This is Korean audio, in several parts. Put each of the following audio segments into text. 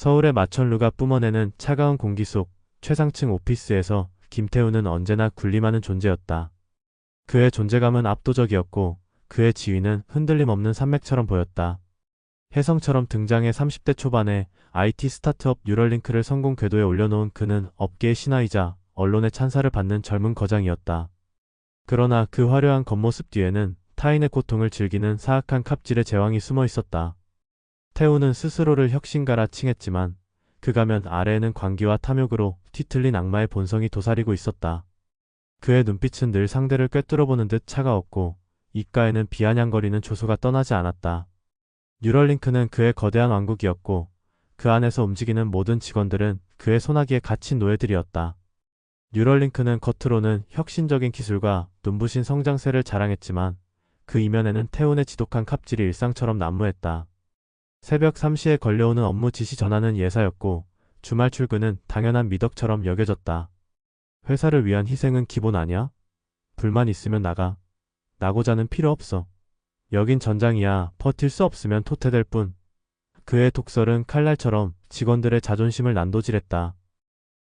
서울의 마천루가 뿜어내는 차가운 공기 속 최상층 오피스에서 김태우는 언제나 군림하는 존재였다. 그의 존재감은 압도적이었고 그의 지위는 흔들림 없는 산맥처럼 보였다. 혜성처럼 등장해 30대 초반에 IT 스타트업 뉴럴링크를 성공 궤도에 올려놓은 그는 업계의 신화이자 언론의 찬사를 받는 젊은 거장이었다. 그러나 그 화려한 겉모습 뒤에는 타인의 고통을 즐기는 사악한 갑질의 제왕이 숨어 있었다. 태우는 스스로를 혁신가라 칭했지만 그 가면 아래에는 광기와 탐욕으로 뒤틀린 악마의 본성이 도사리고 있었다. 그의 눈빛은 늘 상대를 꿰뚫어 보는 듯 차가웠고 입가에는 비아냥거리는 조소가 떠나지 않았다. 뉴럴링크는 그의 거대한 왕국이었고 그 안에서 움직이는 모든 직원들은 그의 소나기에 갇힌 노예들이었다. 뉴럴링크는 겉으로는 혁신적인 기술과 눈부신 성장세를 자랑했지만 그 이면에는 태운의 지독한 갑질이 일상처럼 난무했다. 새벽 3시에 걸려오는 업무 지시 전화는 예사였고 주말 출근은 당연한 미덕처럼 여겨졌다. 회사를 위한 희생은 기본 아니야? 불만 있으면 나가. 나고자는 필요 없어. 여긴 전장이야. 버틸 수 없으면 토태될 뿐. 그의 독설은 칼날처럼 직원들의 자존심을 난도질했다.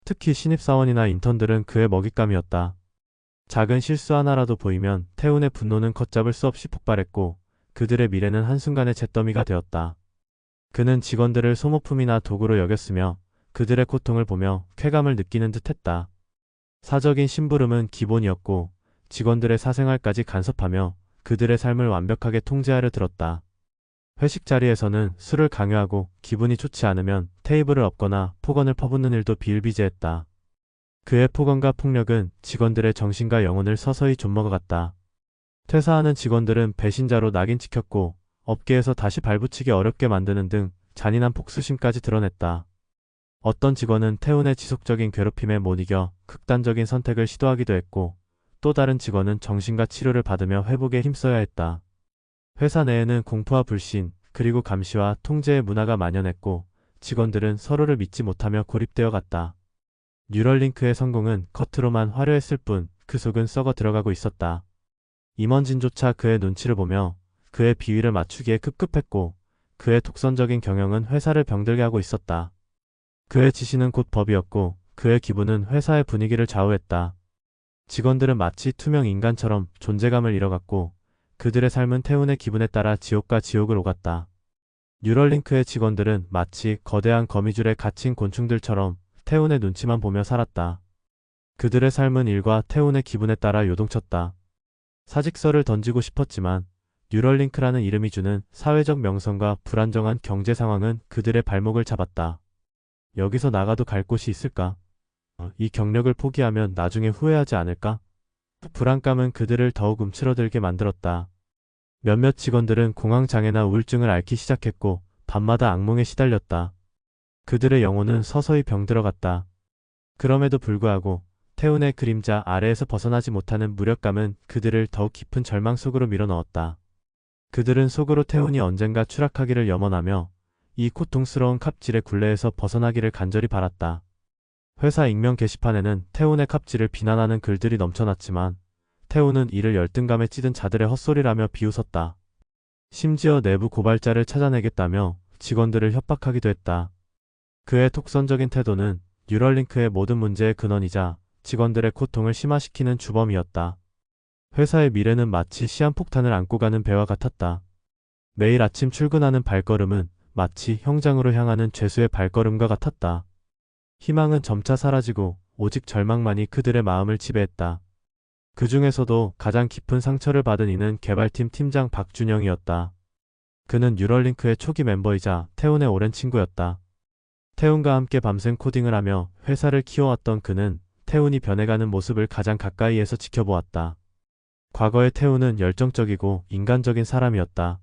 특히 신입사원이나 인턴들은 그의 먹잇감이었다. 작은 실수 하나라도 보이면 태운의 분노는 걷잡을 수 없이 폭발했고 그들의 미래는 한순간에 잿더미가 되었다. 그는 직원들을 소모품이나 도구로 여겼으며 그들의 고통을 보며 쾌감을 느끼는 듯 했다. 사적인 심부름은 기본이었고 직원들의 사생활까지 간섭하며 그들의 삶을 완벽하게 통제하려 들었다. 회식 자리에서는 술을 강요하고 기분이 좋지 않으면 테이블을 엎거나 폭언을 퍼붓는 일도 비일비재했다. 그의 폭언과 폭력은 직원들의 정신과 영혼을 서서히 좀먹어갔다. 퇴사하는 직원들은 배신자로 낙인 찍혔고 업계에서 다시 발붙이기 어렵게 만드는 등 잔인한 복수심까지 드러냈다. 어떤 직원은 태운의 지속적인 괴롭힘에 못 이겨 극단적인 선택을 시도하기도 했고 또 다른 직원은 정신과 치료를 받으며 회복에 힘써야 했다. 회사 내에는 공포와 불신, 그리고 감시와 통제의 문화가 만연했고 직원들은 서로를 믿지 못하며 고립되어 갔다. 뉴럴링크의 성공은 겉으로만 화려했을 뿐 그 속은 썩어 들어가고 있었다. 임원진조차 그의 눈치를 보며 그의 비위를 맞추기에 급급했고 그의 독선적인 경영은 회사를 병들게 하고 있었다. 그의 지시는 곧 법이었고 그의 기분은 회사의 분위기를 좌우했다. 직원들은 마치 투명 인간처럼 존재감을 잃어갔고 그들의 삶은 태운의 기분에 따라 지옥과 지옥을 오갔다. 뉴럴링크의 직원들은 마치 거대한 거미줄에 갇힌 곤충들처럼 태운의 눈치만 보며 살았다. 그들의 삶은 일과 태운의 기분에 따라 요동쳤다. 사직서를 던지고 싶었지만 뉴럴링크라는 이름이 주는 사회적 명성과 불안정한 경제 상황은 그들의 발목을 잡았다. 여기서 나가도 갈 곳이 있을까? 어, 이 경력을 포기하면 나중에 후회하지 않을까? 불안감은 그들을 더욱 움츠러들게 만들었다. 몇몇 직원들은 공황장애나 우울증을 앓기 시작했고 밤마다 악몽에 시달렸다. 그들의 영혼은 서서히 병들어갔다. 그럼에도 불구하고 태운의 그림자 아래에서 벗어나지 못하는 무력감은 그들을 더욱 깊은 절망 속으로 밀어넣었다. 그들은 속으로 태운이 언젠가 추락하기를 염원하며 이 고통스러운 갑질의 굴레에서 벗어나기를 간절히 바랐다. 회사 익명 게시판에는 태운의 갑질을 비난하는 글들이 넘쳐났지만 태운은 이를 열등감에 찌든 자들의 헛소리라며 비웃었다. 심지어 내부 고발자를 찾아내겠다며 직원들을 협박하기도 했다. 그의 독선적인 태도는 뉴럴링크의 모든 문제의 근원이자 직원들의 고통을 심화시키는 주범이었다. 회사의 미래는 마치 시한폭탄을 안고 가는 배와 같았다. 매일 아침 출근하는 발걸음은 마치 형장으로 향하는 죄수의 발걸음과 같았다. 희망은 점차 사라지고 오직 절망만이 그들의 마음을 지배했다. 그 중에서도 가장 깊은 상처를 받은 이는 개발팀 팀장 박준영이었다. 그는 뉴럴링크의 초기 멤버이자 태운의 오랜 친구였다. 태운과 함께 밤샘 코딩을 하며 회사를 키워왔던 그는 태운이 변해가는 모습을 가장 가까이에서 지켜보았다. 과거의 태운은 열정적이고 인간적인 사람이었다.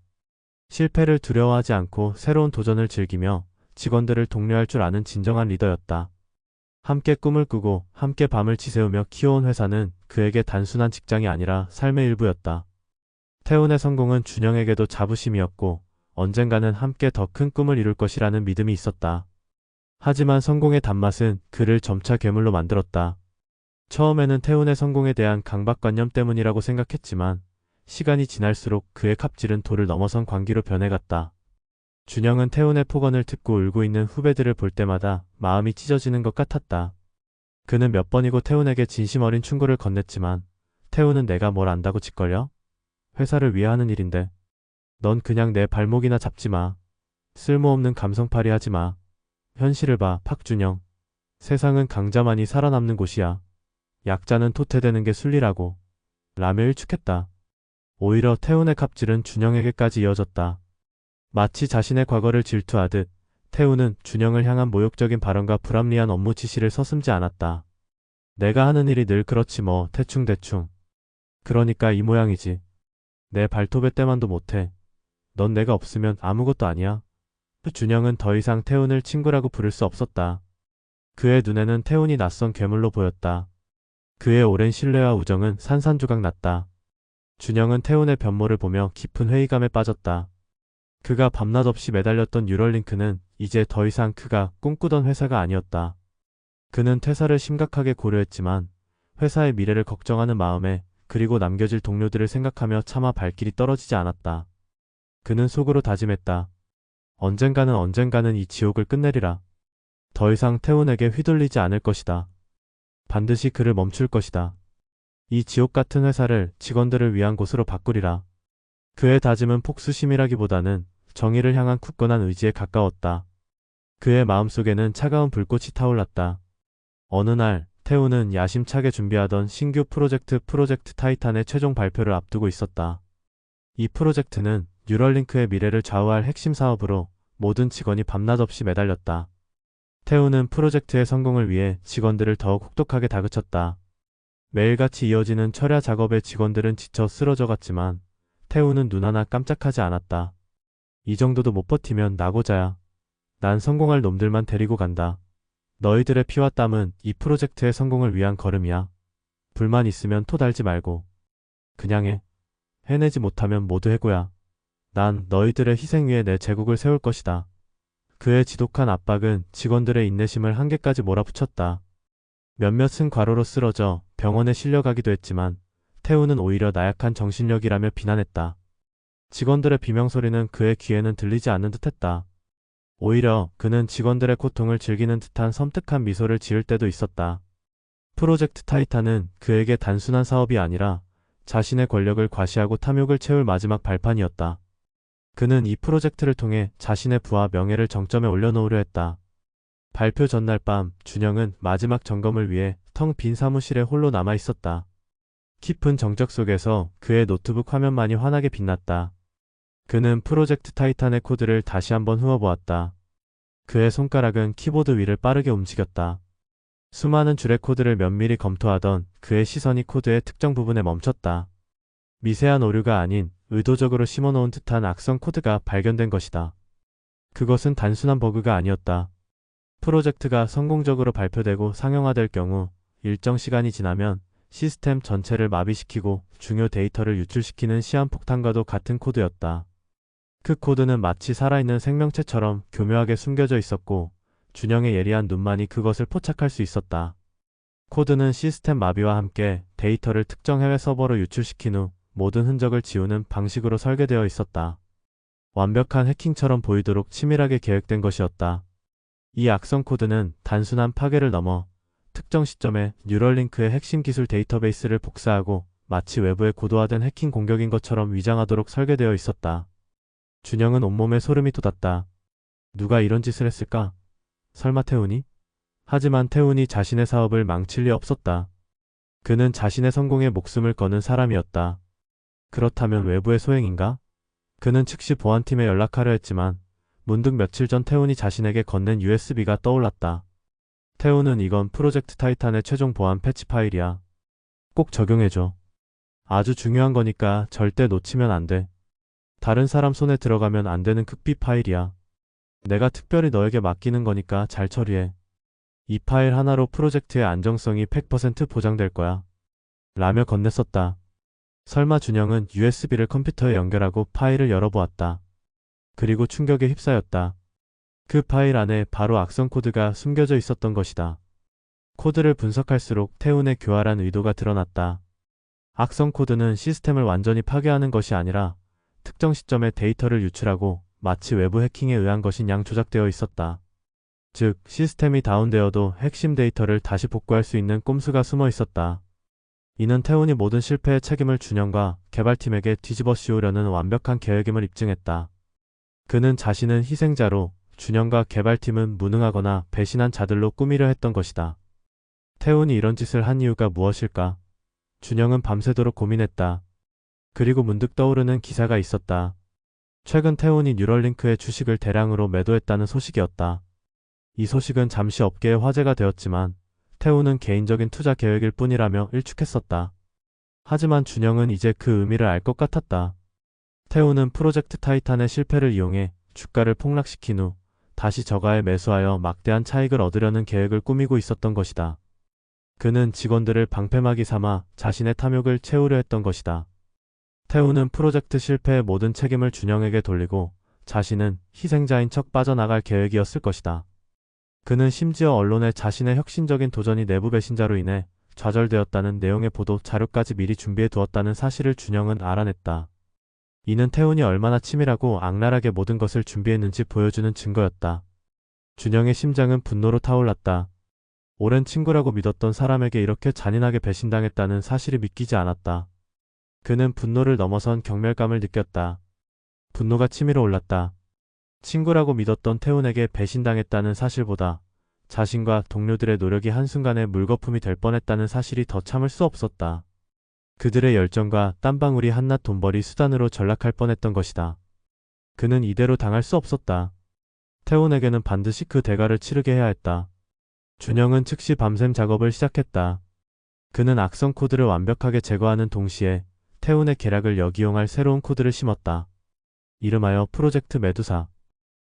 실패를 두려워하지 않고 새로운 도전을 즐기며 직원들을 독려할 줄 아는 진정한 리더였다. 함께 꿈을 꾸고 함께 밤을 지새우며 키워온 회사는 그에게 단순한 직장이 아니라 삶의 일부였다. 태운의 성공은 준영에게도 자부심이었고 언젠가는 함께 더 큰 꿈을 이룰 것이라는 믿음이 있었다. 하지만 성공의 단맛은 그를 점차 괴물로 만들었다. 처음에는 태운의 성공에 대한 강박관념 때문이라고 생각했지만 시간이 지날수록 그의 갑질은 도를 넘어선 광기로 변해갔다. 준영은 태훈의 폭언을 듣고 울고 있는 후배들을 볼 때마다 마음이 찢어지는 것 같았다. 그는 몇 번이고 태훈에게 진심 어린 충고를 건넸지만 태훈은 내가 뭘 안다고 짓걸려? 회사를 위해 하는 일인데. 넌 그냥 내 발목이나 잡지 마. 쓸모없는 감성팔이 하지 마. 현실을 봐, 박준영. 세상은 강자만이 살아남는 곳이야. 약자는 토태되는 게 순리라고. 라며 일축했다. 오히려 태훈의 갑질은 준영에게까지 이어졌다. 마치 자신의 과거를 질투하듯 태훈은 준영을 향한 모욕적인 발언과 불합리한 업무 지시를 서슴지 않았다. 내가 하는 일이 늘 그렇지 뭐 대충대충. 그러니까 이 모양이지. 내 발톱의 때만도 못해. 넌 내가 없으면 아무것도 아니야. 준영은 더 이상 태훈을 친구라고 부를 수 없었다. 그의 눈에는 태훈이 낯선 괴물로 보였다. 그의 오랜 신뢰와 우정은 산산조각 났다. 준영은 태훈의 변모를 보며 깊은 회의감에 빠졌다. 그가 밤낮 없이 매달렸던 뉴럴링크는 이제 더 이상 그가 꿈꾸던 회사가 아니었다. 그는 퇴사를 심각하게 고려했지만 회사의 미래를 걱정하는 마음에 그리고 남겨질 동료들을 생각하며 차마 발길이 떨어지지 않았다. 그는 속으로 다짐했다. 언젠가는 언젠가는 이 지옥을 끝내리라. 더 이상 태훈에게 휘둘리지 않을 것이다. 반드시 그를 멈출 것이다. 이 지옥 같은 회사를 직원들을 위한 곳으로 바꾸리라. 그의 다짐은 폭수심이라기보다는 정의를 향한 굳건한 의지에 가까웠다. 그의 마음속에는 차가운 불꽃이 타올랐다. 어느 날 태우는 야심차게 준비하던 신규 프로젝트 프로젝트 타이탄의 최종 발표를 앞두고 있었다. 이 프로젝트는 뉴럴링크의 미래를 좌우할 핵심 사업으로 모든 직원이 밤낮 없이 매달렸다. 태우는 프로젝트의 성공을 위해 직원들을 더욱 혹독하게 다그쳤다. 매일같이 이어지는 철야 작업에 직원들은 지쳐 쓰러져 갔지만 태우는 눈 하나 깜짝하지 않았다. 이 정도도 못 버티면 나고자야. 난 성공할 놈들만 데리고 간다. 너희들의 피와 땀은 이 프로젝트의 성공을 위한 걸음이야. 불만 있으면 토 달지 말고. 그냥 해. 해내지 못하면 모두 해고야. 난 너희들의 희생 위에 내 제국을 세울 것이다. 그의 지독한 압박은 직원들의 인내심을 한계까지 몰아붙였다. 몇몇은 과로로 쓰러져 병원에 실려가기도 했지만 태우는 오히려 나약한 정신력이라며 비난했다. 직원들의 비명소리는 그의 귀에는 들리지 않는 듯했다. 오히려 그는 직원들의 고통을 즐기는 듯한 섬뜩한 미소를 지을 때도 있었다. 프로젝트 타이탄은 그에게 단순한 사업이 아니라 자신의 권력을 과시하고 탐욕을 채울 마지막 발판이었다. 그는 이 프로젝트를 통해 자신의 부와 명예를 정점에 올려놓으려 했다. 발표 전날 밤 준영은 마지막 점검을 위해 텅 빈 사무실에 홀로 남아 있었다. 깊은 정적 속에서 그의 노트북 화면만이 환하게 빛났다. 그는 프로젝트 타이탄의 코드를 다시 한번 휘어보았다. 그의 손가락은 키보드 위를 빠르게 움직였다. 수많은 줄의 코드를 면밀히 검토하던 그의 시선이 코드의 특정 부분에 멈췄다. 미세한 오류가 아닌 의도적으로 심어놓은 듯한 악성 코드가 발견된 것이다. 그것은 단순한 버그가 아니었다. 프로젝트가 성공적으로 발표되고 상용화될 경우 일정 시간이 지나면 시스템 전체를 마비시키고 중요 데이터를 유출시키는 시한폭탄과도 같은 코드였다. 그 코드는 마치 살아있는 생명체처럼 교묘하게 숨겨져 있었고 준영의 예리한 눈만이 그것을 포착할 수 있었다. 코드는 시스템 마비와 함께 데이터를 특정 해외 서버로 유출시킨 후 모든 흔적을 지우는 방식으로 설계되어 있었다. 완벽한 해킹처럼 보이도록 치밀하게 계획된 것이었다. 이 악성 코드는 단순한 파괴를 넘어 특정 시점에 뉴럴링크의 핵심 기술 데이터베이스를 복사하고 마치 외부에 고도화된 해킹 공격인 것처럼 위장하도록 설계되어 있었다. 준영은 온몸에 소름이 돋았다. 누가 이런 짓을 했을까? 설마 태훈이? 하지만 태훈이 자신의 사업을 망칠 리 없었다. 그는 자신의 성공에 목숨을 거는 사람이었다. 그렇다면 외부의 소행인가? 그는 즉시 보안팀에 연락하려 했지만 문득 며칠 전 태훈이 자신에게 건넨 USB가 떠올랐다. 태훈은 이건 프로젝트 타이탄의 최종 보안 패치 파일이야. 꼭 적용해줘. 아주 중요한 거니까 절대 놓치면 안 돼. 다른 사람 손에 들어가면 안 되는 극비 파일이야. 내가 특별히 너에게 맡기는 거니까 잘 처리해. 이 파일 하나로 프로젝트의 안정성이 100% 보장될 거야. 라며 건넸었다. 설마 준영은 USB를 컴퓨터에 연결하고 파일을 열어보았다. 그리고 충격에 휩싸였다. 그 파일 안에 바로 악성 코드가 숨겨져 있었던 것이다. 코드를 분석할수록 태운의 교활한 의도가 드러났다. 악성 코드는 시스템을 완전히 파괴하는 것이 아니라 특정 시점에 데이터를 유출하고 마치 외부 해킹에 의한 것인 양 조작되어 있었다. 즉, 시스템이 다운되어도 핵심 데이터를 다시 복구할 수 있는 꼼수가 숨어 있었다. 이는 태훈이 모든 실패의 책임을 준영과 개발팀에게 뒤집어 씌우려는 완벽한 계획임을 입증했다. 그는 자신은 희생자로 준영과 개발팀은 무능하거나 배신한 자들로 꾸미려 했던 것이다. 태훈이 이런 짓을 한 이유가 무엇일까? 준영은 밤새도록 고민했다. 그리고 문득 떠오르는 기사가 있었다. 최근 태훈이 뉴럴링크의 주식을 대량으로 매도했다는 소식이었다. 이 소식은 잠시 업계의 화제가 되었지만 태훈은 개인적인 투자 계획일 뿐이라며 일축했었다. 하지만 준영은 이제 그 의미를 알 것 같았다. 태훈은 프로젝트 타이탄의 실패를 이용해 주가를 폭락시킨 후 다시 저가에 매수하여 막대한 차익을 얻으려는 계획을 꾸미고 있었던 것이다. 그는 직원들을 방패막이 삼아 자신의 탐욕을 채우려 했던 것이다. 태우는 프로젝트 실패의 모든 책임을 준영에게 돌리고 자신은 희생자인 척 빠져나갈 계획이었을 것이다. 그는 심지어 언론에 자신의 혁신적인 도전이 내부 배신자로 인해 좌절되었다는 내용의 보도 자료까지 미리 준비해 두었다는 사실을 준영은 알아냈다. 이는 태훈이 얼마나 치밀하고 악랄하게 모든 것을 준비했는지 보여주는 증거였다. 준영의 심장은 분노로 타올랐다. 오랜 친구라고 믿었던 사람에게 이렇게 잔인하게 배신당했다는 사실이 믿기지 않았다. 그는 분노를 넘어선 경멸감을 느꼈다. 분노가 치밀어 올랐다. 친구라고 믿었던 태훈에게 배신당했다는 사실보다 자신과 동료들의 노력이 한순간에 물거품이 될 뻔했다는 사실이 더 참을 수 없었다. 그들의 열정과 땀방울이 한낱 돈벌이 수단으로 전락할 뻔했던 것이다. 그는 이대로 당할 수 없었다. 태훈에게는 반드시 그 대가를 치르게 해야 했다. 준영은 즉시 밤샘 작업을 시작했다. 그는 악성 코드를 완벽하게 제거하는 동시에 태훈의 계략을 역이용할 새로운 코드를 심었다. 이름하여 프로젝트 메두사.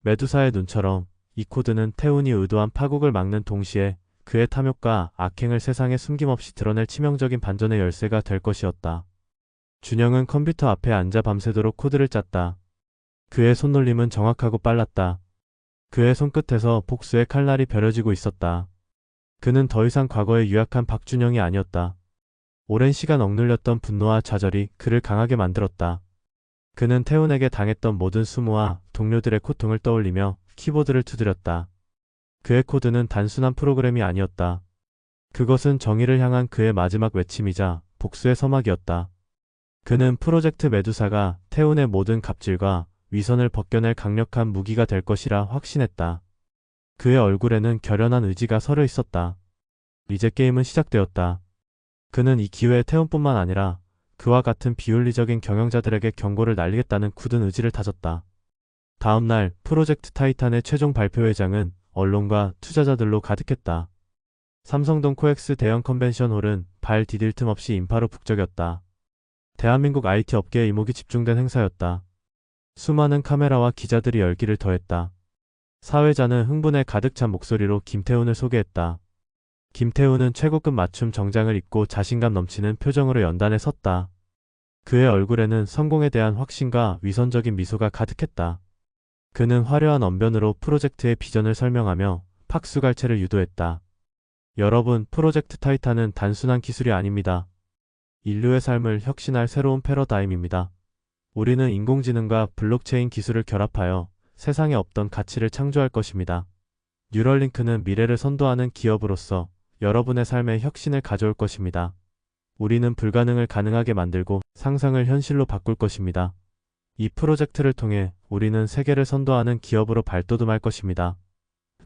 메두사의 눈처럼 이 코드는 태훈이 의도한 파국을 막는 동시에 그의 탐욕과 악행을 세상에 숨김없이 드러낼 치명적인 반전의 열쇠가 될 것이었다. 준영은 컴퓨터 앞에 앉아 밤새도록 코드를 짰다. 그의 손놀림은 정확하고 빨랐다. 그의 손끝에서 복수의 칼날이 벼려지고 있었다. 그는 더 이상 과거에 유약한 박준영이 아니었다. 오랜 시간 억눌렸던 분노와 좌절이 그를 강하게 만들었다. 그는 태훈에게 당했던 모든 수모와 동료들의 고통을 떠올리며 키보드를 두드렸다. 그의 코드는 단순한 프로그램이 아니었다. 그것은 정의를 향한 그의 마지막 외침이자 복수의 서막이었다. 그는 프로젝트 메두사가 태훈의 모든 갑질과 위선을 벗겨낼 강력한 무기가 될 것이라 확신했다. 그의 얼굴에는 결연한 의지가 서려 있었다. 이제 게임은 시작되었다. 그는 이 기회에 태훈뿐만 아니라 그와 같은 비윤리적인 경영자들에게 경고를 날리겠다는 굳은 의지를 다졌다. 다음 날 프로젝트 타이탄의 최종 발표 회장은 언론과 투자자들로 가득했다. 삼성동 코엑스 대형 컨벤션 홀은 발 디딜 틈 없이 인파로 북적였다. 대한민국 IT 업계의 이목이 집중된 행사였다. 수많은 카메라와 기자들이 열기를 더했다. 사회자는 흥분에 가득 찬 목소리로 김태훈을 소개했다. 김태훈은 최고급 맞춤 정장을 입고 자신감 넘치는 표정으로 연단에 섰다. 그의 얼굴에는 성공에 대한 확신과 위선적인 미소가 가득했다. 그는 화려한 언변으로 프로젝트의 비전을 설명하며 팍수갈채를 유도했다. 여러분, 프로젝트 타이탄은 단순한 기술이 아닙니다. 인류의 삶을 혁신할 새로운 패러다임입니다. 우리는 인공지능과 블록체인 기술을 결합하여 세상에 없던 가치를 창조할 것입니다. 뉴럴링크는 미래를 선도하는 기업으로서 여러분의 삶에 혁신을 가져올 것입니다. 우리는 불가능을 가능하게 만들고 상상을 현실로 바꿀 것입니다. 이 프로젝트를 통해 우리는 세계를 선도하는 기업으로 발돋움할 것입니다.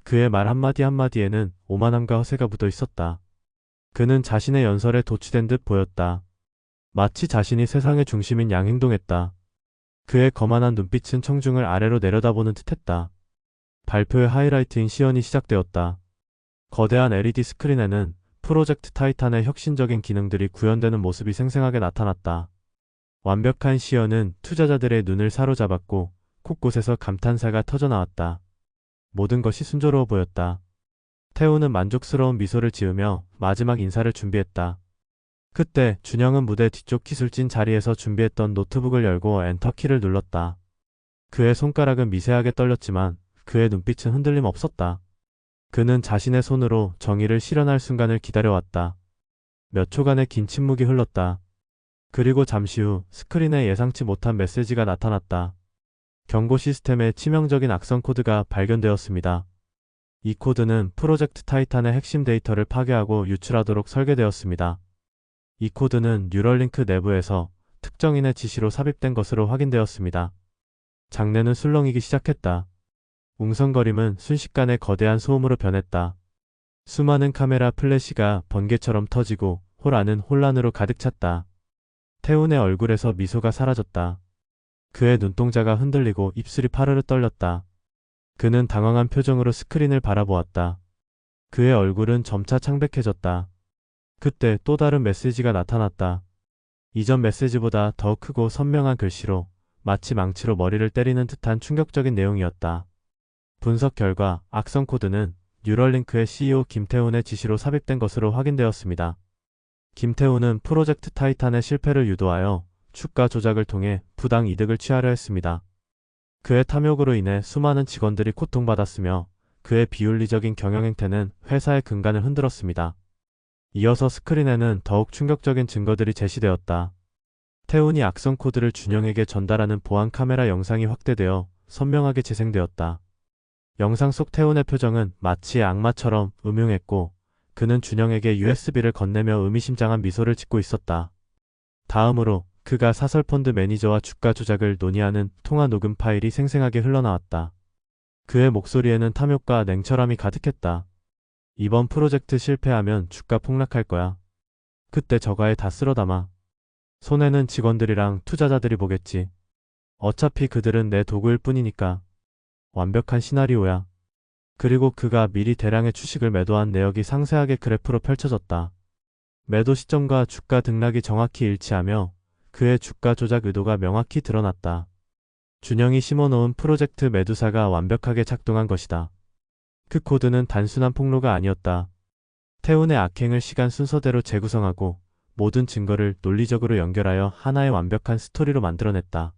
그의 말 한마디 한마디에는 오만함과 허세가 묻어 있었다. 그는 자신의 연설에 도취된 듯 보였다. 마치 자신이 세상의 중심인 양 행동했다. 그의 거만한 눈빛은 청중을 아래로 내려다보는 듯했다. 발표의 하이라이트인 시연이 시작되었다. 거대한 LED 스크린에는 프로젝트 타이탄의 혁신적인 기능들이 구현되는 모습이 생생하게 나타났다. 완벽한 시연은 투자자들의 눈을 사로잡았고 곳곳에서 감탄사가 터져나왔다. 모든 것이 순조로워 보였다. 태우는 만족스러운 미소를 지으며 마지막 인사를 준비했다. 그때 준영은 무대 뒤쪽 기술진 자리에서 준비했던 노트북을 열고 엔터키를 눌렀다. 그의 손가락은 미세하게 떨렸지만 그의 눈빛은 흔들림 없었다. 그는 자신의 손으로 정의를 실현할 순간을 기다려왔다. 몇 초간의 긴 침묵이 흘렀다. 그리고 잠시 후 스크린에 예상치 못한 메시지가 나타났다. 경고 시스템에 치명적인 악성 코드가 발견되었습니다. 이 코드는 프로젝트 타이탄의 핵심 데이터를 파괴하고 유출하도록 설계되었습니다. 이 코드는 뉴럴링크 내부에서 특정인의 지시로 삽입된 것으로 확인되었습니다. 장내는 술렁이기 시작했다. 웅성거림은 순식간에 거대한 소음으로 변했다. 수많은 카메라 플래시가 번개처럼 터지고 홀 안은 혼란으로 가득 찼다. 태훈의 얼굴에서 미소가 사라졌다. 그의 눈동자가 흔들리고 입술이 파르르 떨렸다. 그는 당황한 표정으로 스크린을 바라보았다. 그의 얼굴은 점차 창백해졌다. 그때 또 다른 메시지가 나타났다. 이전 메시지보다 더 크고 선명한 글씨로 마치 망치로 머리를 때리는 듯한 충격적인 내용이었다. 분석 결과 악성 코드는 뉴럴링크의 CEO 김태훈의 지시로 삽입된 것으로 확인되었습니다. 김태훈은 프로젝트 타이탄의 실패를 유도하여 주가 조작을 통해 부당 이득을 취하려 했습니다. 그의 탐욕으로 인해 수많은 직원들이 고통받았으며 그의 비윤리적인 경영 행태는 회사의 근간을 흔들었습니다. 이어서 스크린에는 더욱 충격적인 증거들이 제시되었다. 태훈이 악성 코드를 준영에게 전달하는 보안 카메라 영상이 확대되어 선명하게 재생되었다. 영상 속 태훈의 표정은 마치 악마처럼 음흉했고 그는 준영에게 USB를 건네며 의미심장한 미소를 짓고 있었다. 다음으로 그가 사설펀드 매니저와 주가 조작을 논의하는 통화 녹음 파일이 생생하게 흘러나왔다. 그의 목소리에는 탐욕과 냉철함이 가득했다. 이번 프로젝트 실패하면 주가 폭락할 거야. 그때 저가에 다 쓸어 담아. 손해는 직원들이랑 투자자들이 보겠지. 어차피 그들은 내 도구일 뿐이니까. 완벽한 시나리오야. 그리고 그가 미리 대량의 주식을 매도한 내역이 상세하게 그래프로 펼쳐졌다. 매도 시점과 주가 등락이 정확히 일치하며 그의 주가 조작 의도가 명확히 드러났다. 준영이 심어놓은 프로젝트 매두사가 완벽하게 작동한 것이다. 그 코드는 단순한 폭로가 아니었다. 태훈의 악행을 시간 순서대로 재구성하고 모든 증거를 논리적으로 연결하여 하나의 완벽한 스토리로 만들어냈다.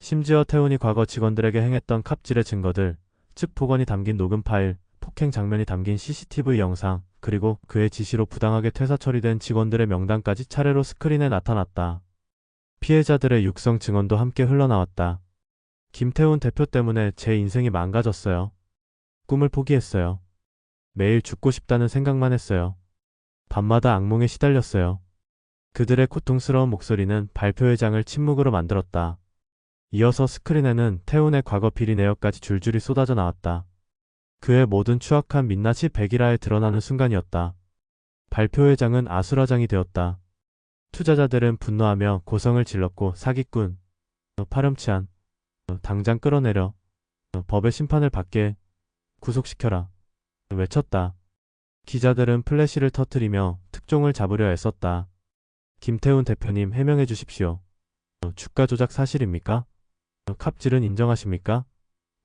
심지어 태훈이 과거 직원들에게 행했던 갑질의 증거들, 즉 폭언이 담긴 녹음 파일, 폭행 장면이 담긴 CCTV 영상, 그리고 그의 지시로 부당하게 퇴사 처리된 직원들의 명단까지 차례로 스크린에 나타났다. 피해자들의 육성 증언도 함께 흘러나왔다. 김태훈 대표 때문에 제 인생이 망가졌어요. 꿈을 포기했어요. 매일 죽고 싶다는 생각만 했어요. 밤마다 악몽에 시달렸어요. 그들의 고통스러운 목소리는 발표회장을 침묵으로 만들었다. 이어서 스크린에는 태훈의 과거 비리 내역까지 줄줄이 쏟아져 나왔다. 그의 모든 추악한 민낯이 백일화에 드러나는 순간이었다. 발표회장은 아수라장이 되었다. 투자자들은 분노하며 고성을 질렀고 사기꾼, 너 파렴치한, 너 당장 끌어내려, 너 법의 심판을 받게 구속시켜라. 외쳤다. 기자들은 플래시를 터트리며 특종을 잡으려 애썼다. 김태훈 대표님 해명해 주십시오. 어, 주가 조작 사실입니까? 어, 갑질은 인정하십니까?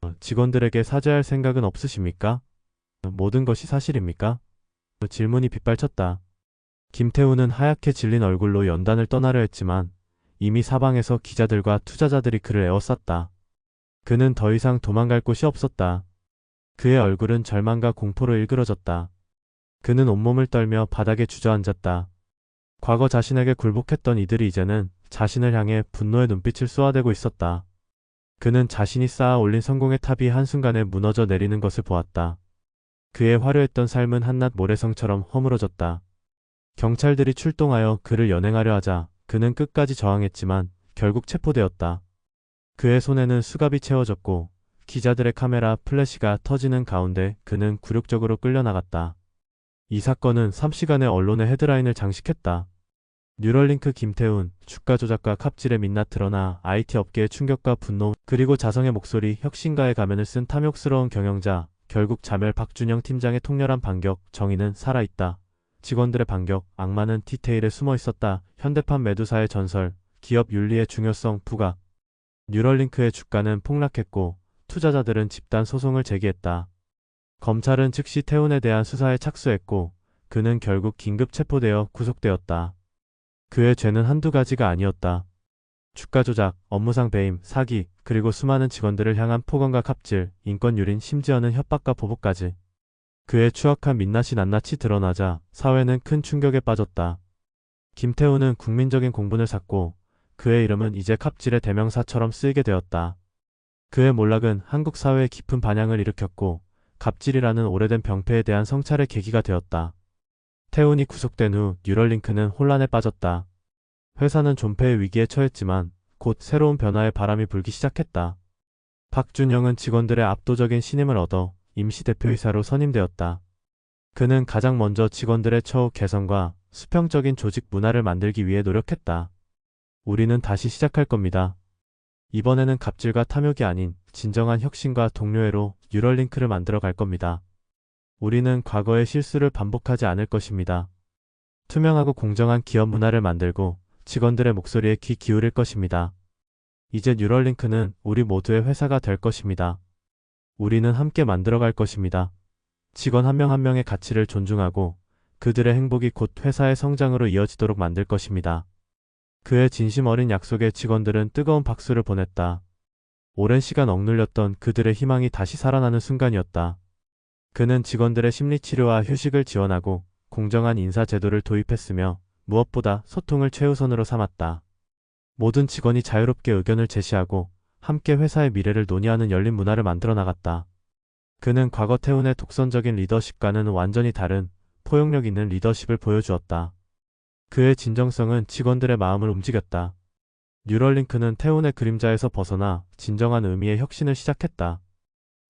어, 직원들에게 사죄할 생각은 없으십니까? 어, 모든 것이 사실입니까? 어, 질문이 빗발쳤다. 김태훈은 하얗게 질린 얼굴로 연단을 떠나려 했지만 이미 사방에서 기자들과 투자자들이 그를 에워쌌다. 그는 더 이상 도망갈 곳이 없었다. 그의 얼굴은 절망과 공포로 일그러졌다. 그는 온몸을 떨며 바닥에 주저앉았다. 과거 자신에게 굴복했던 이들이 이제는 자신을 향해 분노의 눈빛을 쏘아대고 있었다. 그는 자신이 쌓아 올린 성공의 탑이 한순간에 무너져 내리는 것을 보았다. 그의 화려했던 삶은 한낱 모래성처럼 허물어졌다. 경찰들이 출동하여 그를 연행하려 하자 그는 끝까지 저항했지만 결국 체포되었다. 그의 손에는 수갑이 채워졌고 기자들의 카메라 플래시가 터지는 가운데 그는 굴욕적으로 끌려나갔다. 이 사건은 3시간의 언론의 헤드라인을 장식했다. 뉴럴링크 김태훈, 주가 조작과 갑질의 민낯 드러나 IT 업계의 충격과 분노, 그리고 자성의 목소리, 혁신가의 가면을 쓴 탐욕스러운 경영자, 결국 자멸 박준영 팀장의 통렬한 반격, 정의는 살아있다. 직원들의 반격, 악마는 디테일에 숨어 있었다. 현대판 매두사의 전설, 기업 윤리의 중요성, 부각. 뉴럴링크의 주가는 폭락했고, 투자자들은 집단 소송을 제기했다. 검찰은 즉시 태훈에 대한 수사에 착수했고, 그는 결국 긴급 체포되어 구속되었다. 그의 죄는 한두 가지가 아니었다. 주가 조작, 업무상 배임, 사기, 그리고 수많은 직원들을 향한 폭언과 갑질, 인권 유린, 심지어는 협박과 보복까지. 그의 추악한 민낯이 낱낱이 드러나자 사회는 큰 충격에 빠졌다. 김태훈은 국민적인 공분을 샀고 그의 이름은 이제 갑질의 대명사처럼 쓰이게 되었다. 그의 몰락은 한국 사회에 깊은 반향을 일으켰고 갑질이라는 오래된 병폐에 대한 성찰의 계기가 되었다. 태운이 구속된 후 뉴럴링크는 혼란에 빠졌다. 회사는 존폐의 위기에 처했지만 곧 새로운 변화의 바람이 불기 시작했다. 박준영은 직원들의 압도적인 신임을 얻어 임시대표이사로 선임되었다. 그는 가장 먼저 직원들의 처우 개선과 수평적인 조직 문화를 만들기 위해 노력했다. 우리는 다시 시작할 겁니다. 이번에는 갑질과 탐욕이 아닌 진정한 혁신과 동료애로 뉴럴링크를 만들어 갈 겁니다. 우리는 과거의 실수를 반복하지 않을 것입니다. 투명하고 공정한 기업 문화를 만들고 직원들의 목소리에 귀 기울일 것입니다. 이제 뉴럴링크는 우리 모두의 회사가 될 것입니다. 우리는 함께 만들어갈 것입니다. 직원 한 명 한 명의 가치를 존중하고 그들의 행복이 곧 회사의 성장으로 이어지도록 만들 것입니다. 그의 진심 어린 약속에 직원들은 뜨거운 박수를 보냈다. 오랜 시간 억눌렸던 그들의 희망이 다시 살아나는 순간이었다. 그는 직원들의 심리치료와 휴식을 지원하고 공정한 인사제도를 도입했으며 무엇보다 소통을 최우선으로 삼았다. 모든 직원이 자유롭게 의견을 제시하고 함께 회사의 미래를 논의하는 열린 문화를 만들어 나갔다. 그는 과거 태운의 독선적인 리더십과는 완전히 다른 포용력 있는 리더십을 보여주었다. 그의 진정성은 직원들의 마음을 움직였다. 뉴럴링크는 태운의 그림자에서 벗어나 진정한 의미의 혁신을 시작했다.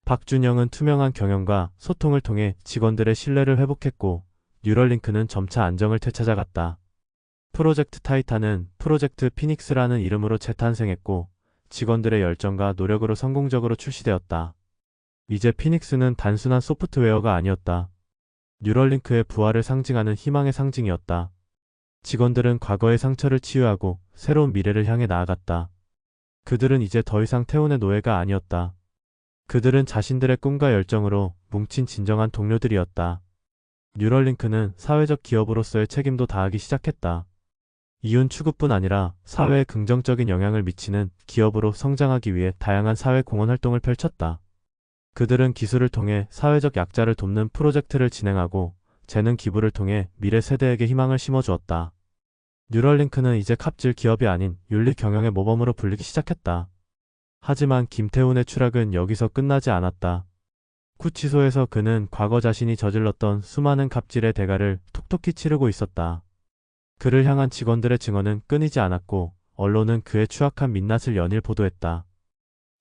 박준영은 투명한 경영과 소통을 통해 직원들의 신뢰를 회복했고 뉴럴링크는 점차 안정을 되찾아갔다. 프로젝트 타이탄은 프로젝트 피닉스라는 이름으로 재탄생했고 직원들의 열정과 노력으로 성공적으로 출시되었다. 이제 피닉스는 단순한 소프트웨어가 아니었다. 뉴럴링크의 부활을 상징하는 희망의 상징이었다. 직원들은 과거의 상처를 치유하고 새로운 미래를 향해 나아갔다. 그들은 이제 더 이상 태운의 노예가 아니었다. 그들은 자신들의 꿈과 열정으로 뭉친 진정한 동료들이었다. 뉴럴링크는 사회적 기업으로서의 책임도 다하기 시작했다. 이윤 추구뿐 아니라 사회에 긍정적인 영향을 미치는 기업으로 성장하기 위해 다양한 사회 공헌 활동을 펼쳤다. 그들은 기술을 통해 사회적 약자를 돕는 프로젝트를 진행하고 재능 기부를 통해 미래 세대에게 희망을 심어주었다. 뉴럴링크는 이제 갑질 기업이 아닌 윤리 경영의 모범으로 불리기 시작했다. 하지만 김태훈의 추락은 여기서 끝나지 않았다. 구치소에서 그는 과거 자신이 저질렀던 수많은 갑질의 대가를 톡톡히 치르고 있었다. 그를 향한 직원들의 증언은 끊이지 않았고 언론은 그의 추악한 민낯을 연일 보도했다.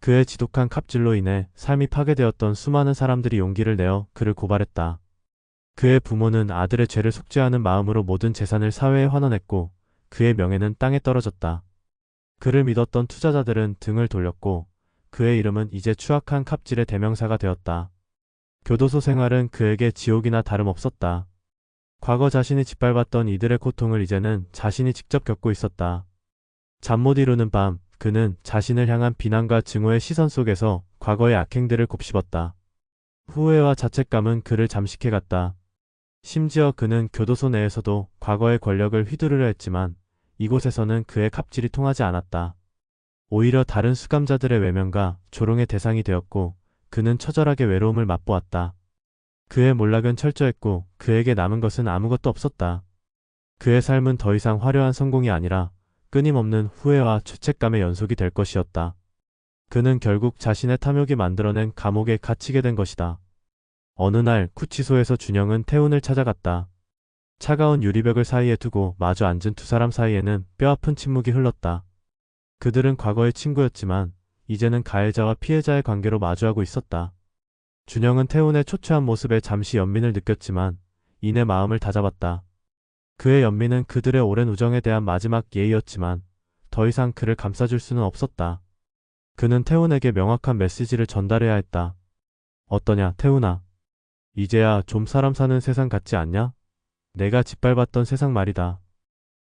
그의 지독한 갑질로 인해 삶이 파괴되었던 수많은 사람들이 용기를 내어 그를 고발했다. 그의 부모는 아들의 죄를 속죄하는 마음으로 모든 재산을 사회에 환원했고 그의 명예는 땅에 떨어졌다. 그를 믿었던 투자자들은 등을 돌렸고 그의 이름은 이제 추악한 갑질의 대명사가 되었다. 교도소 생활은 그에게 지옥이나 다름없었다. 과거 자신이 짓밟았던 이들의 고통을 이제는 자신이 직접 겪고 있었다. 잠 못 이루는 밤, 그는 자신을 향한 비난과 증오의 시선 속에서 과거의 악행들을 곱씹었다. 후회와 자책감은 그를 잠식해갔다. 심지어 그는 교도소 내에서도 과거의 권력을 휘두르려 했지만 이곳에서는 그의 갑질이 통하지 않았다. 오히려 다른 수감자들의 외면과 조롱의 대상이 되었고 그는 처절하게 외로움을 맛보았다. 그의 몰락은 철저했고 그에게 남은 것은 아무것도 없었다. 그의 삶은 더 이상 화려한 성공이 아니라 끊임없는 후회와 죄책감의 연속이 될 것이었다. 그는 결국 자신의 탐욕이 만들어낸 감옥에 갇히게 된 것이다. 어느 날 구치소에서 준영은 태훈을 찾아갔다. 차가운 유리벽을 사이에 두고 마주 앉은 두 사람 사이에는 뼈아픈 침묵이 흘렀다. 그들은 과거의 친구였지만 이제는 가해자와 피해자의 관계로 마주하고 있었다. 준영은 태훈의 초췌한 모습에 잠시 연민을 느꼈지만 이내 마음을 다잡았다. 그의 연민은 그들의 오랜 우정에 대한 마지막 예의였지만 더 이상 그를 감싸줄 수는 없었다. 그는 태훈에게 명확한 메시지를 전달해야 했다. 어떠냐, 태훈아. 이제야 좀 사람 사는 세상 같지 않냐? 내가 짓밟았던 세상 말이다.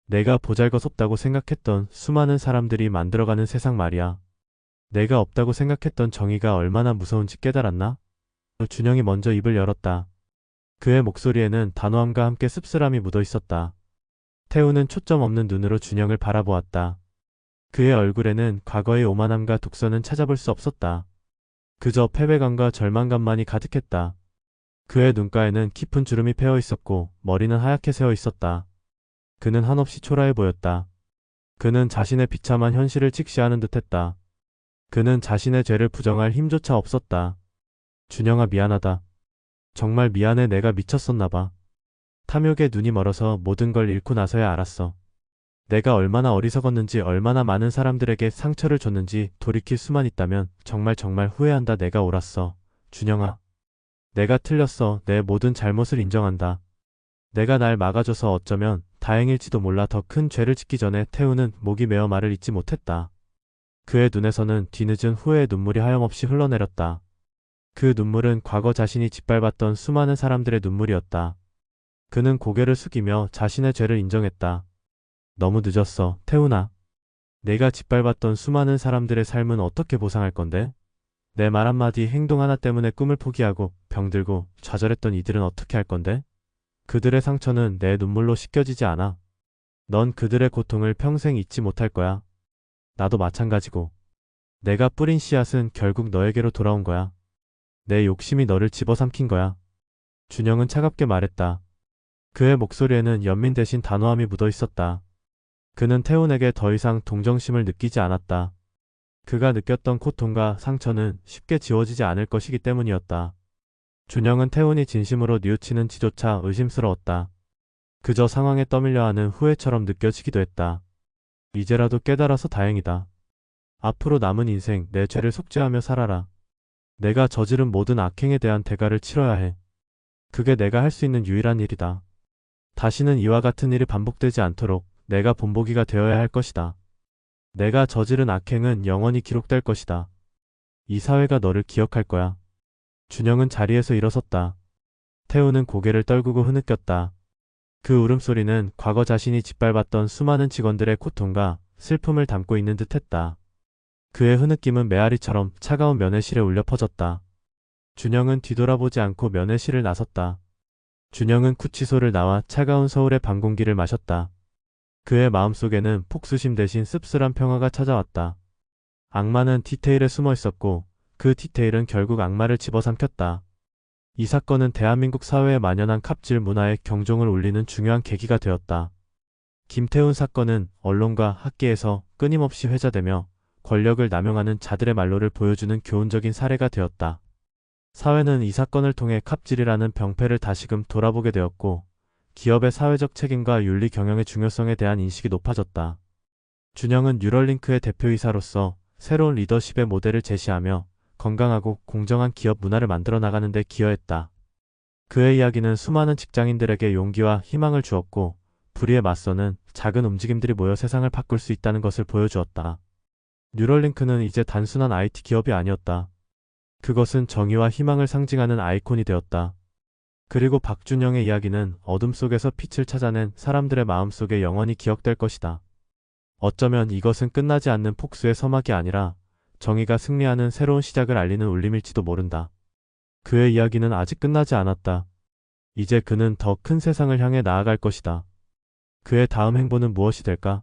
내가 보잘것없다고 생각했던 수많은 사람들이 만들어가는 세상 말이야. 내가 없다고 생각했던 정의가 얼마나 무서운지 깨달았나? 준영이 먼저 입을 열었다. 그의 목소리에는 단호함과 함께 씁쓸함이 묻어 있었다. 태우는 초점 없는 눈으로 준영을 바라보았다. 그의 얼굴에는 과거의 오만함과 독선은 찾아볼 수 없었다. 그저 패배감과 절망감만이 가득했다. 그의 눈가에는 깊은 주름이 패어 있었고 머리는 하얗게 새어 있었다. 그는 한없이 초라해 보였다. 그는 자신의 비참한 현실을 직시하는 듯했다. 그는 자신의 죄를 부정할 힘조차 없었다. 준영아 미안하다. 정말 미안해 내가 미쳤었나 봐. 탐욕에 눈이 멀어서 모든 걸 잃고 나서야 알았어. 내가 얼마나 어리석었는지 얼마나 많은 사람들에게 상처를 줬는지 돌이킬 수만 있다면 정말 정말 후회한다 내가 옳았어. 준영아. 내가 틀렸어. 내 모든 잘못을 인정한다. 내가 날 막아줘서 어쩌면 다행일지도 몰라 더 큰 죄를 짓기 전에 태우는 목이 메어 말을 잊지 못했다. 그의 눈에서는 뒤늦은 후회의 눈물이 하염없이 흘러내렸다. 그 눈물은 과거 자신이 짓밟았던 수많은 사람들의 눈물이었다. 그는 고개를 숙이며 자신의 죄를 인정했다. 너무 늦었어, 태훈아. 내가 짓밟았던 수많은 사람들의 삶은 어떻게 보상할 건데? 내 말 한마디 행동 하나 때문에 꿈을 포기하고 병들고 좌절했던 이들은 어떻게 할 건데? 그들의 상처는 내 눈물로 씻겨지지 않아. 넌 그들의 고통을 평생 잊지 못할 거야. 나도 마찬가지고. 내가 뿌린 씨앗은 결국 너에게로 돌아온 거야. 내 욕심이 너를 집어삼킨 거야. 준영은 차갑게 말했다. 그의 목소리에는 연민 대신 단호함이 묻어 있었다. 그는 태훈에게 더 이상 동정심을 느끼지 않았다. 그가 느꼈던 고통과 상처는 쉽게 지워지지 않을 것이기 때문이었다. 준영은 태훈이 진심으로 뉘우치는 지조차 의심스러웠다. 그저 상황에 떠밀려 하는 후회처럼 느껴지기도 했다. 이제라도 깨달아서 다행이다. 앞으로 남은 인생 내 죄를 속죄하며 살아라. 내가 저지른 모든 악행에 대한 대가를 치러야 해. 그게 내가 할 수 있는 유일한 일이다. 다시는 이와 같은 일이 반복되지 않도록 내가 본보기가 되어야 할 것이다. 내가 저지른 악행은 영원히 기록될 것이다. 이 사회가 너를 기억할 거야. 준영은 자리에서 일어섰다. 태우는 고개를 떨구고 흐느꼈다. 그 울음소리는 과거 자신이 짓밟았던 수많은 직원들의 고통과 슬픔을 담고 있는 듯 했다. 그의 흐느낌은 메아리처럼 차가운 면회실에 울려 퍼졌다. 준영은 뒤돌아보지 않고 면회실을 나섰다. 준영은 쿠치소를 나와 차가운 서울의 밤 공기를 마셨다. 그의 마음속에는 폭수심 대신 씁쓸한 평화가 찾아왔다. 악마는 디테일에 숨어 있었고 그 디테일은 결국 악마를 집어삼켰다. 이 사건은 대한민국 사회에 만연한 갑질 문화에 경종을 울리는 중요한 계기가 되었다. 김태훈 사건은 언론과 학계에서 끊임없이 회자되며 권력을 남용하는 자들의 말로를 보여주는 교훈적인 사례가 되었다. 사회는 이 사건을 통해 갑질이라는 병폐를 다시금 돌아보게 되었고 기업의 사회적 책임과 윤리 경영의 중요성에 대한 인식이 높아졌다. 준영은 뉴럴링크의 대표이사로서 새로운 리더십의 모델을 제시하며 건강하고 공정한 기업 문화를 만들어 나가는 데 기여했다. 그의 이야기는 수많은 직장인들에게 용기와 희망을 주었고 불의에 맞서는 작은 움직임들이 모여 세상을 바꿀 수 있다는 것을 보여주었다. 뉴럴링크는 이제 단순한 IT 기업이 아니었다. 그것은 정의와 희망을 상징하는 아이콘이 되었다. 그리고 박준영의 이야기는 어둠 속에서 빛을 찾아낸 사람들의 마음 속에 영원히 기억될 것이다. 어쩌면 이것은 끝나지 않는 폭수의 서막이 아니라 정의가 승리하는 새로운 시작을 알리는 울림일지도 모른다. 그의 이야기는 아직 끝나지 않았다. 이제 그는 더 큰 세상을 향해 나아갈 것이다. 그의 다음 행보는 무엇이 될까?